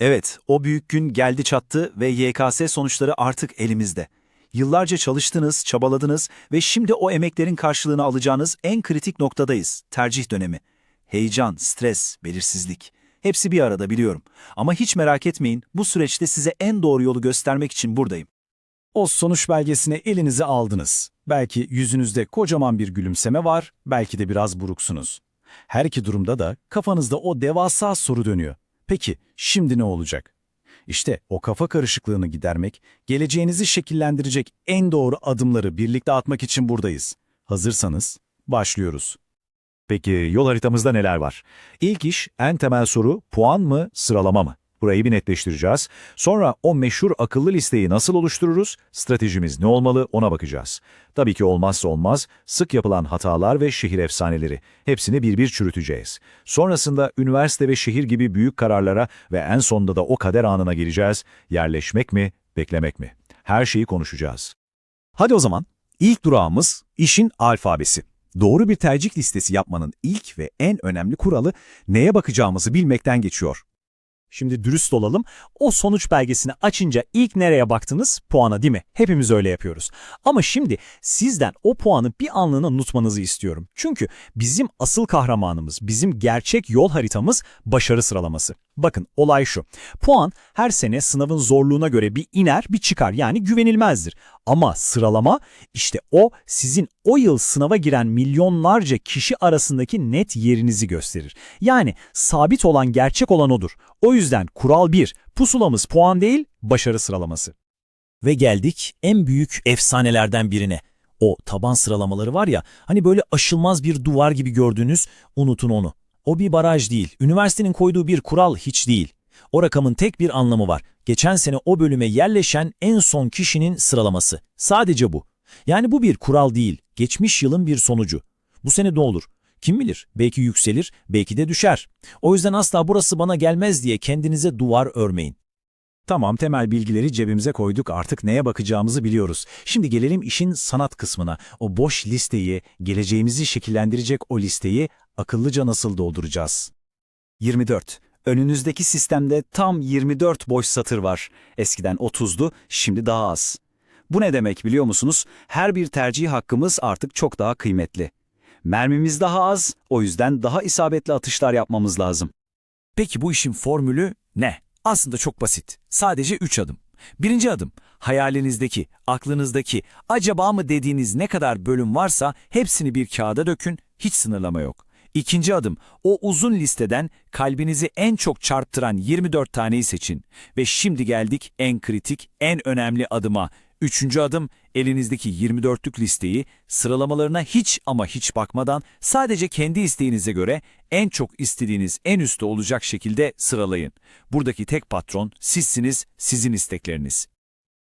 Evet, o büyük gün geldi çattı ve YKS sonuçları artık elimizde. Yıllarca çalıştınız, çabaladınız ve şimdi o emeklerin karşılığını alacağınız en kritik noktadayız, tercih dönemi. Heyecan, stres, belirsizlik. Hepsi bir arada biliyorum. Ama hiç merak etmeyin, bu süreçte size en doğru yolu göstermek için buradayım. O sonuç belgesini elinize aldınız. Belki yüzünüzde kocaman bir gülümseme var, belki de biraz buruksunuz. Her iki durumda da kafanızda o devasa soru dönüyor. Peki şimdi ne olacak? İşte o kafa karışıklığını gidermek, geleceğinizi şekillendirecek en doğru adımları birlikte atmak için buradayız. Hazırsanız başlıyoruz. Peki yol haritamızda neler var? İlk iş en temel soru puan mı, sıralama mı? Burayı bir netleştireceğiz. Sonra o meşhur akıllı listeyi nasıl oluştururuz? Stratejimiz ne olmalı ona bakacağız. Tabii ki olmazsa olmaz sık yapılan hatalar ve şehir efsaneleri. Hepsini bir bir çürüteceğiz. Sonrasında üniversite ve şehir gibi büyük kararlara ve en sonunda da o kader anına geleceğiz. Yerleşmek mi, beklemek mi? Her şeyi konuşacağız. Hadi o zaman ilk durağımız işin alfabesi. Doğru bir tercih listesi yapmanın ilk ve en önemli kuralı neye bakacağımızı bilmekten geçiyor. Şimdi dürüst olalım. O sonuç belgesini açınca ilk nereye baktınız? Puana değil mi? Hepimiz öyle yapıyoruz. Ama şimdi sizden o puanı bir anlığına unutmanızı istiyorum. Çünkü bizim asıl kahramanımız, bizim gerçek yol haritamız başarı sıralaması. Bakın olay şu. Puan her sene sınavın zorluğuna göre bir iner bir çıkar yani güvenilmezdir. Ama sıralama işte o sizin o yıl sınava giren milyonlarca kişi arasındaki net yerinizi gösterir. Yani sabit olan gerçek olan odur. O yüzden kural 1 pusulamız puan değil başarı sıralaması. Ve geldik en büyük efsanelerden birine. O taban sıralamaları var ya hani böyle aşılmaz bir duvar gibi gördüğünüz unutun onu. O bir baraj değil, üniversitenin koyduğu bir kural hiç değil. O rakamın tek bir anlamı var. Geçen sene o bölüme yerleşen en son kişinin sıralaması. Sadece bu. Yani bu bir kural değil, geçmiş yılın bir sonucu. Bu sene ne olur? Kim bilir? Belki yükselir, belki de düşer. O yüzden asla burası bana gelmez diye kendinize duvar örmeyin. Tamam temel bilgileri cebimize koyduk artık neye bakacağımızı biliyoruz. Şimdi gelelim işin sanat kısmına. O boş listeyi, geleceğimizi şekillendirecek o listeyi akıllıca nasıl dolduracağız? 24. Önünüzdeki sistemde tam 24 boş satır var. Eskiden 30'du, şimdi daha az. Bu ne demek biliyor musunuz? Her bir tercih hakkımız artık çok daha kıymetli. Mermimiz daha az, o yüzden daha isabetli atışlar yapmamız lazım. Peki bu işin formülü ne? Aslında çok basit. Sadece 3 adım. Birinci adım, hayalinizdeki, aklınızdaki, acaba mı dediğiniz ne kadar bölüm varsa hepsini bir kağıda dökün, hiç sınırlama yok. İkinci adım, o uzun listeden kalbinizi en çok çarptıran 24 taneyi seçin. Ve şimdi geldik en kritik, en önemli adıma. Üçüncü adım, elinizdeki 24'lük listeyi sıralamalarına hiç ama hiç bakmadan sadece kendi isteğinize göre en çok istediğiniz en üstte olacak şekilde sıralayın. Buradaki tek patron sizsiniz, sizin istekleriniz.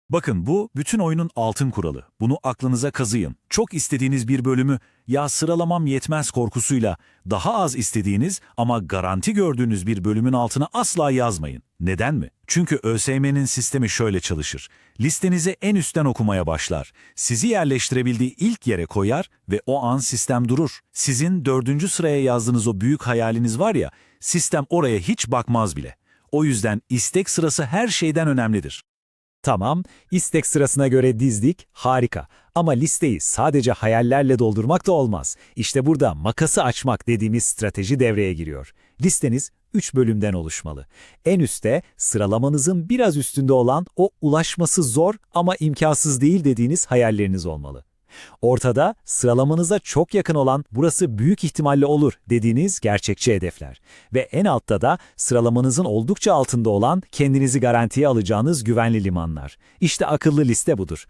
Bakın bu bütün oyunun altın kuralı. Bunu aklınıza kazıyın. Çok istediğiniz bir bölümü ya sıralamam yetmez korkusuyla daha az istediğiniz ama garanti gördüğünüz bir bölümün altına asla yazmayın. Neden mi? Çünkü ÖSYM'nin sistemi şöyle çalışır. Listenizi en üstten okumaya başlar. Sizi yerleştirebildiği ilk yere koyar ve o an sistem durur. Sizin dördüncü sıraya yazdığınız o büyük hayaliniz var ya, sistem oraya hiç bakmaz bile. O yüzden istek sırası her şeyden önemlidir. Tamam, istek sırasına göre dizdik, harika. Ama listeyi sadece hayallerle doldurmak da olmaz. İşte burada makası açmak dediğimiz strateji devreye giriyor. Listeniz 3 bölümden oluşmalı. En üstte sıralamanızın biraz üstünde olan o ulaşması zor ama imkansız değil dediğiniz hayalleriniz olmalı. Ortada sıralamanıza çok yakın olan burası büyük ihtimalle olur dediğiniz gerçekçi hedefler. Ve en altta da sıralamanızın oldukça altında olan kendinizi garantiye alacağınız güvenli limanlar. İşte akıllı liste budur.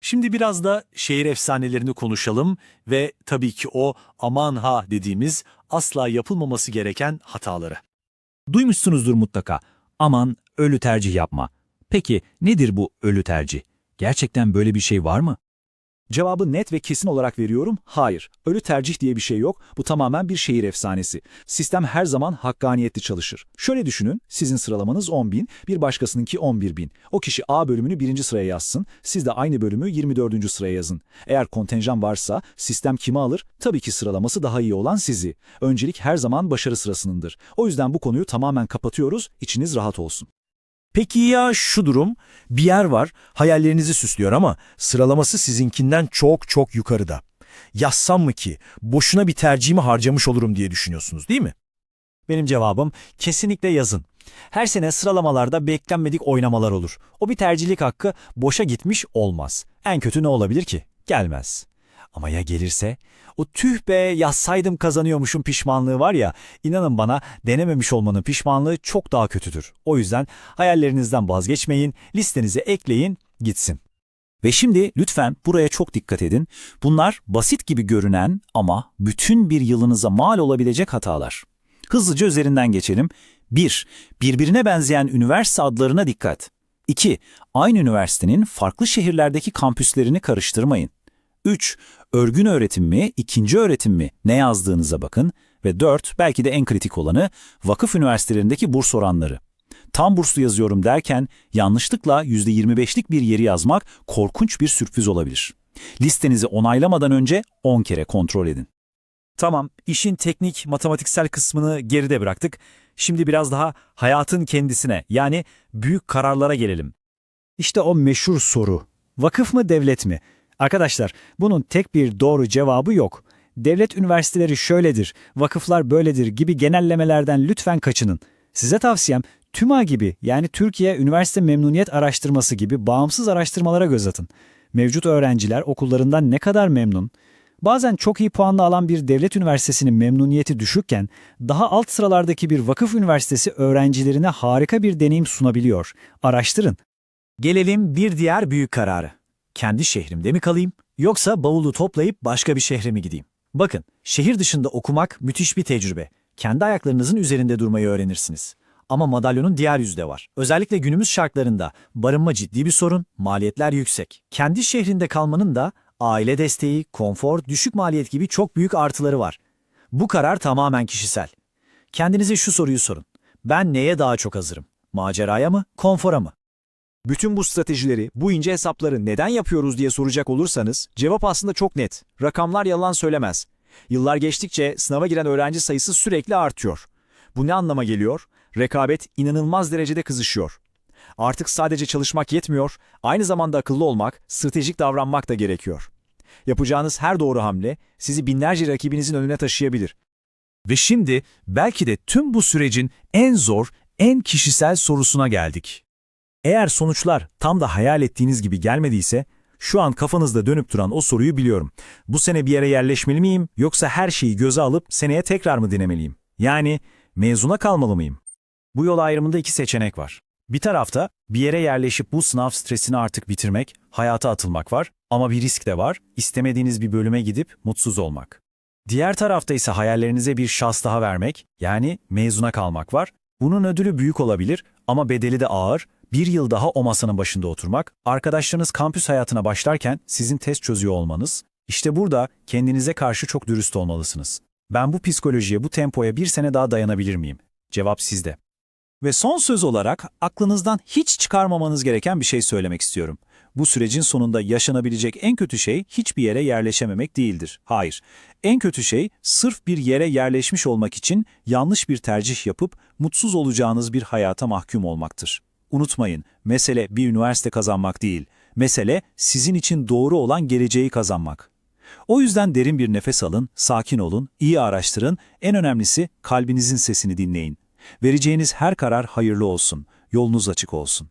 Şimdi biraz da şehir efsanelerini konuşalım ve tabii ki o aman ha dediğimiz asla yapılmaması gereken hataları. Duymuşsunuzdur mutlaka. Aman ölü tercih yapma. Peki nedir bu ölü tercih? Gerçekten böyle bir şey var mı? Cevabı net ve kesin olarak veriyorum, hayır. Ölü tercih diye bir şey yok, bu tamamen bir şehir efsanesi. Sistem her zaman hakkaniyetli çalışır. Şöyle düşünün, sizin sıralamanız 10.000, bir başkasınınki 11.000. O kişi A bölümünü birinci sıraya yazsın, siz de aynı bölümü 24. sıraya yazın. Eğer kontenjan varsa sistem kimi alır? Tabii ki sıralaması daha iyi olan sizi. Öncelik her zaman başarı sırasınındır. O yüzden bu konuyu tamamen kapatıyoruz, içiniz rahat olsun. Peki ya şu durum? Bir yer var, hayallerinizi süslüyor ama sıralaması sizinkinden çok çok yukarıda. Yazsam mı ki, boşuna bir tercihimi harcamış olurum diye düşünüyorsunuz değil mi? Benim cevabım kesinlikle yazın. Her sene sıralamalarda beklenmedik oynamalar olur. O bir tercihlik hakkı boşa gitmiş olmaz. En kötü ne olabilir ki? Gelmez. Ama ya gelirse? O tüh be yazsaydım kazanıyormuşum pişmanlığı var ya, inanın bana denememiş olmanın pişmanlığı çok daha kötüdür. O yüzden hayallerinizden vazgeçmeyin, listenize ekleyin, gitsin. Ve şimdi lütfen buraya çok dikkat edin. Bunlar basit gibi görünen ama bütün bir yılınıza mal olabilecek hatalar. Hızlıca üzerinden geçelim. 1. Birbirine benzeyen üniversite adlarına dikkat. 2. Aynı üniversitenin farklı şehirlerdeki kampüslerini karıştırmayın. 3. Örgün öğretim mi, ikinci öğretim mi ne yazdığınıza bakın. Ve 4. Belki de en kritik olanı vakıf üniversitelerindeki burs oranları. Tam burslu yazıyorum derken yanlışlıkla %25'lik bir yeri yazmak korkunç bir sürpriz olabilir. Listenizi onaylamadan önce 10 kere kontrol edin. Tamam, işin teknik, matematiksel kısmını geride bıraktık. Şimdi biraz daha hayatın kendisine, yani büyük kararlara gelelim. İşte o meşhur soru. Vakıf mı, devlet mi? Arkadaşlar, bunun tek bir doğru cevabı yok. Devlet üniversiteleri şöyledir, vakıflar böyledir gibi genellemelerden lütfen kaçının. Size tavsiyem TÜMA gibi yani Türkiye Üniversite Memnuniyet Araştırması gibi bağımsız araştırmalara göz atın. Mevcut öğrenciler okullarından ne kadar memnun? Bazen çok iyi puanla alan bir devlet üniversitesinin memnuniyeti düşükken daha alt sıralardaki bir vakıf üniversitesi öğrencilerine harika bir deneyim sunabiliyor. Araştırın. Gelelim bir diğer büyük kararı. Kendi şehrimde mi kalayım yoksa bavulu toplayıp başka bir şehre mi gideyim? Bakın, şehir dışında okumak müthiş bir tecrübe. Kendi ayaklarınızın üzerinde durmayı öğrenirsiniz. Ama madalyonun diğer yüzü de var. Özellikle günümüz şartlarında barınma ciddi bir sorun, maliyetler yüksek. Kendi şehrinde kalmanın da aile desteği, konfor, düşük maliyet gibi çok büyük artıları var. Bu karar tamamen kişisel. Kendinize şu soruyu sorun. Ben neye daha çok hazırım? Maceraya mı, konfora mı? Bütün bu stratejileri, bu ince hesapları neden yapıyoruz diye soracak olursanız cevap aslında çok net. Rakamlar yalan söylemez. Yıllar geçtikçe sınava giren öğrenci sayısı sürekli artıyor. Bu ne anlama geliyor? Rekabet inanılmaz derecede kızışıyor. Artık sadece çalışmak yetmiyor, aynı zamanda akıllı olmak, stratejik davranmak da gerekiyor. Yapacağınız her doğru hamle sizi binlerce rakibinizin önüne taşıyabilir. Ve şimdi belki de tüm bu sürecin en zor, en kişisel sorusuna geldik. Eğer sonuçlar tam da hayal ettiğiniz gibi gelmediyse, şu an kafanızda dönüp duran o soruyu biliyorum. Bu sene bir yere yerleşmeli miyim yoksa her şeyi göze alıp seneye tekrar mı denemeliyim? Yani mezuna kalmalı mıyım? Bu yol ayrımında iki seçenek var. Bir tarafta bir yere yerleşip bu sınav stresini artık bitirmek, hayata atılmak var ama bir risk de var, istemediğiniz bir bölüme gidip mutsuz olmak. Diğer tarafta ise hayallerinize bir şans daha vermek, yani mezuna kalmak var. Bunun ödülü büyük olabilir ama bedeli de ağır. Bir yıl daha o masanın başında oturmak, arkadaşlarınız kampüs hayatına başlarken sizin test çözüyor olmanız, işte burada kendinize karşı çok dürüst olmalısınız. Ben bu psikolojiye, bu tempoya bir sene daha dayanabilir miyim? Cevap sizde. Ve son söz olarak aklınızdan hiç çıkarmamanız gereken bir şey söylemek istiyorum. Bu sürecin sonunda yaşanabilecek en kötü şey hiçbir yere yerleşememek değildir. Hayır. En kötü şey sırf bir yere yerleşmiş olmak için yanlış bir tercih yapıp mutsuz olacağınız bir hayata mahkum olmaktır. Unutmayın, mesele bir üniversite kazanmak değil. Mesele sizin için doğru olan geleceği kazanmak. O yüzden derin bir nefes alın, sakin olun, iyi araştırın, en önemlisi kalbinizin sesini dinleyin. Vereceğiniz her karar hayırlı olsun, yolunuz açık olsun.